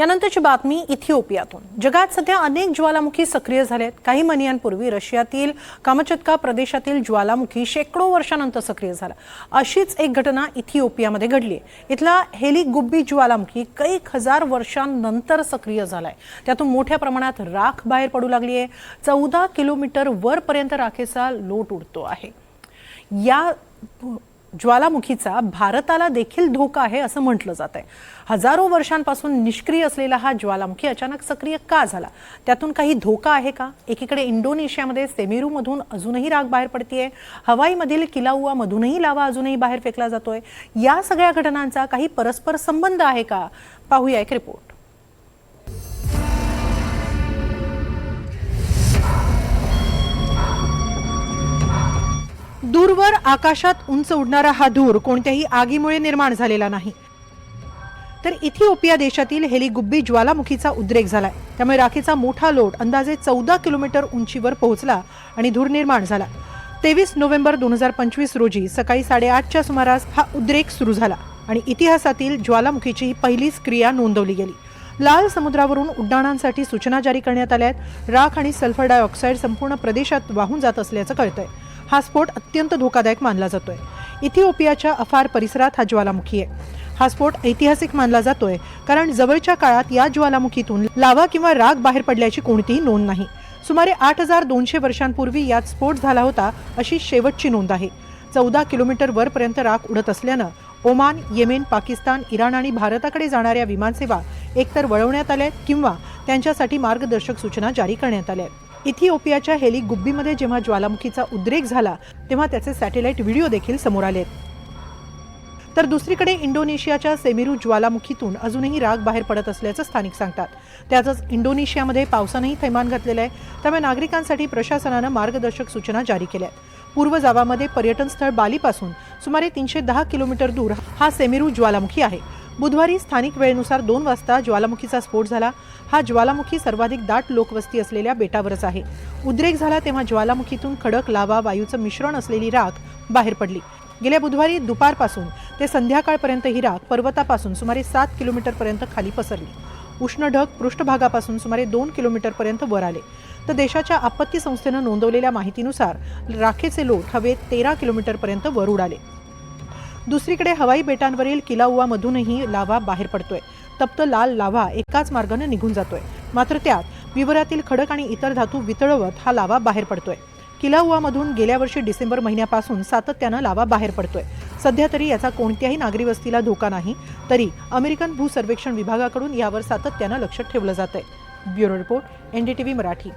यानंतरची बातमी इथिओपियातून. जगात सध्या अनेक ज्वालामुखी सक्रिय झालेत. काही महिन्यांपूर्वी रशियातील कामचत्का प्रदेशातील ज्वालामुखी शेकडो वर्षानंतर सक्रिय झाला. अशीच एक घटना इथिओपियामध्ये घडली. आहे इथला हेली गुब्बी ज्वालामुखी कैक हजार वर्षांनंतर सक्रिय झालाय. त्यातून मोठ्या प्रमाणात राख बाहेर पडू लागली आहे. चौदा किलोमीटर वरपर्यंत राखेचा लोट उडतो आहे. या ज्वालामुखीचा भारताला देखील धोका आहे असं म्हटलं जात आहे. हजारो वर्षांपासून निष्क्रिय असलेला हा ज्वालामुखी अचानक सक्रिय का झाला? त्यातून काही धोका आहे का? एकीकडे इंडोनेशियामध्ये सेमेरूमधून अजूनही राग बाहेर पडतीये. हवाईमधील किलाउआमधूनही लावा अजूनही बाहेर फेकला जातोय. या सगळ्या घटनांचा काही परस्पर संबंध आहे का? पाहूया एक रिपोर्ट दूरवर आकाशात उंच उडणारा हा धूर कोणत्याही आगीमुळे निर्माण झालेला नाही. तर इथिओपिया देशातील हेलिगुब्बी ज्वालामुखीचा उद्रेक झालाय. त्यामुळे राखेचा मोठा लोट अंदाजे चौदा किलोमीटर उंचीवर पोहोचला आणि धूर निर्माण झाला. तेवीस नोव्हेंबर दोन हजार पंचवीस रोजी सकाळी साडेआठच्या सुमारास हा उद्रेक सुरू झाला आणि इतिहासातील ज्वालामुखीची ही पहिलीच क्रिया नोंदवली गेली. लाल समुद्रावरून उड्डाणांसाठी सूचना जारी करण्यात आल्या आहेत. राख आणि सल्फर डायऑक्साईड संपूर्ण प्रदेशात वाहून जात असल्याचं कळतंय. हा स्फोट अत्यंत धोकादायक मानला जातोय. इथिओपियाच्या अफार परिसरात हा ज्वालामुखी आहे. हा स्फोट ऐतिहासिक मानला जातोय कारण जवळच्या काळात या ज्वालामुखीतून लावा किंवा राग बाहेर पडल्याची कोणतीही नोंद नाही. सुमारे आठ हजार दोनशे वर्षांपूर्वी यात स्फोट झाला होता अशी शेवटची नोंद आहे. चौदा किलोमीटर वरपर्यंत राख उडत असल्यानं ओमान येमेन पाकिस्तान इराण आणि भारताकडे जाणाऱ्या विमानसेवा एकतर वळवण्यात आल्या आहेत किंवा त्यांच्यासाठी मार्गदर्शक सूचना जारी करण्यात आल्या आहेत इथिओपियाच्या हेली गुब्बीमध्ये जेव्हा ज्वालामुखीचा उद्रेक झाला तेव्हा त्याचे सॅटेलाइट व्हिडिओ देखील समोर आले. आहेत तर दुसरीकडे इंडोनेशियाच्या सेमिरू ज्वालामुखीतून अजूनही राग बाहेर पडत असल्याचं स्थानिक सांगतात. त्यातच इंडोनेशियामध्ये पावसानंही थैमान घातलेलं आहे. त्यामुळे नागरिकांसाठी प्रशासनानं मार्गदर्शक सूचना जारी केल्या आहेत. पूर्व जावामध्ये पर्यटन स्थळ बालीपासून सुमारे तीनशे दहा किलोमीटर दूर हा सेमिरू ज्वालामुखी आहे. बुधवारी स्थानिक वेळेनुसार दोन वाजता ज्वालामुखीचा स्फोट झाला. हा ज्वालामुखी सर्वाधिक दाट लोकवस्ती असलेल्या बेटावरच आहे. उद्रेक झाला तेव्हा ज्वालामुखीतून खडक लावा वायूचं मिश्रण असलेली राख बाहेर पडली. गेल्या बुधवारी दुपारपासून ते संध्याकाळपर्यंत ही राख पर्वतापासून सुमारे सात किलोमीटरपर्यंत खाली पसरली. उष्ण ढग पृष्ठभागापासून सुमारे दोन किलोमीटरपर्यंत वर आले. तर देशाच्या आपत्ती संस्थेनं नोंदवलेल्या माहितीनुसार राखेचे लोट हवेत तेरा किलोमीटरपर्यंत वर उडाले. दुसरीकडे हवाई बेटांवरील किलाउवामधूनही लाव्हा बाहेर पडतोय. तप्त लाल लाव्हा एकाच मार्गाने निघून जातोय. मात्र त्यात विवरातील खडक आणि इतर धातू वितळवत हा लावा बाहेर पडतोय. किलाउवामधून गेल्या वर्षी डिसेंबर महिन्यापासून सातत्यानं लावा बाहेर पडतोय. सध्या तरी याचा कोणत्याही नागरी वस्तीला धोका नाही. तरी अमेरिकन भूसर्वेक्षण विभागाकडून यावर सातत्यानं लक्ष ठेवलं जात आहे ब्युरो रिपोर्ट एनडीटीव्ही मराठी.